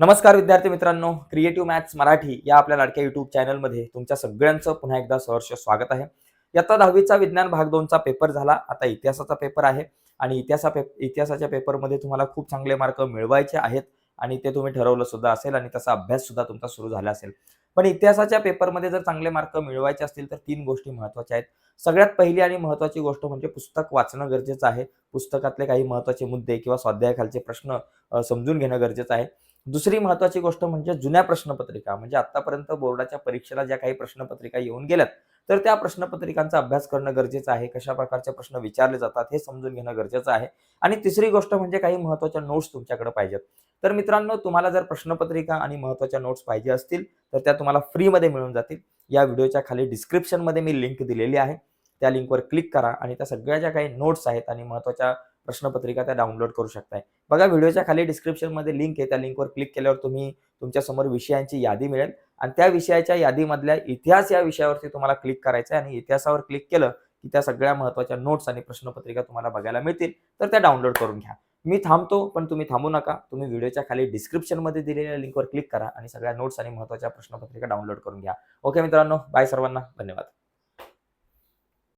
नमस्कार विद्यार्थी मित्रांनो क्रिएटिव्ह मॅथ्स मराठी या आपल्या लाडक्या युट्यूब चॅनलमध्ये तुमच्या सगळ्यांचं पुन्हा एकदा सहर्ष स्वागत आहे. इयत्ता दहावीचा विज्ञान भाग दोनचा पेपर झाला आता इतिहासाचा पेपर आहे आणि इतिहासा पेप इतिहासाच्या पेपरमध्ये तुम्हाला खूप चांगले मार्क मिळवायचे आहेत आणि ते तुम्ही ठरवलं सुद्धा असेल आणि तसा अभ्यास सुद्धा तुमचा सुरू झाला असेल. पण इतिहासाच्या पेपरमध्ये जर चांगले मार्क मिळवायचे असतील तर तीन गोष्टी महत्त्वाच्या आहेत. सगळ्यात पहिली आणि महत्त्वाची गोष्ट म्हणजे पुस्तक वाचणं गरजेचं आहे. पुस्तकातले काही महत्त्वाचे मुद्दे किंवा स्वाध्यायाखालचे प्रश्न समजून घेणं गरजेचं आहे. दुसरी महत्वाची गोष्ट म्हणजे जुन्या प्रश्नपत्रिका म्हणजे आतापर्यंत बोर्डाच्या परीक्षेला ज्या काही प्रश्नपत्रिका येऊन गेल्यात तर त्या प्रश्नपत्रिकांचा अभ्यास करणं गरजेचं आहे कशा प्रकारचे प्रश्न विचारले जातात हे समजून घेणं गरजेचं आहे. आणि तिसरी गोष्ट म्हणजे काही महत्त्वाच्या नोट्स तुमच्याकडे पाहिजेत. तर मित्रांनो तुम्हाला जर प्रश्नपत्रिका आणि महत्त्वाच्या नोट्स पाहिजे असतील तर त्या तुम्हाला फ्रीमध्ये मिळून जातील. या व्हिडिओच्या खाली डिस्क्रिप्शनमध्ये मी लिंक दिलेली आहे. त्या लिंकवर क्लिक करा आणि त्या सगळ्या ज्या काही नोट्स आहेत आणि महत्त्वाच्या प्रश्नपत्रिका त्या डाउनलोड करू शकताय. बघा व्हिडिओच्या खाली डिस्क्रिप्शनमध्ये लिंक आहे. त्या लिंकवर क्लिक केल्यावर तुम्ही तुमच्यासमोर विषयांची यादी मिळेल. आणि त्या विषयाच्या यादीमधल्या इतिहास या विषयावरती तुम्हाला क्लिक करायचं आहे आणि इतिहासावर क्लिक केलं की त्या सगळ्या महत्त्वाच्या नोट्स आणि प्रश्नपत्रिका तुम्हाला बघायला मिळतील. तर त्या डाउनलोड करून घ्या. मी थांबतो पण तुम्ही थांबू नका. तुम्ही व्हिडिओच्या खाली डिस्क्रिप्शनमध्ये दिलेल्या लिंकवर क्लिक करा आणि सगळ्या नोट्स आणि महत्त्वाच्या प्रश्नपत्रिका डाउनलोड करून घ्या. ओके मित्रांनो बाय सर्वांना. धन्यवाद.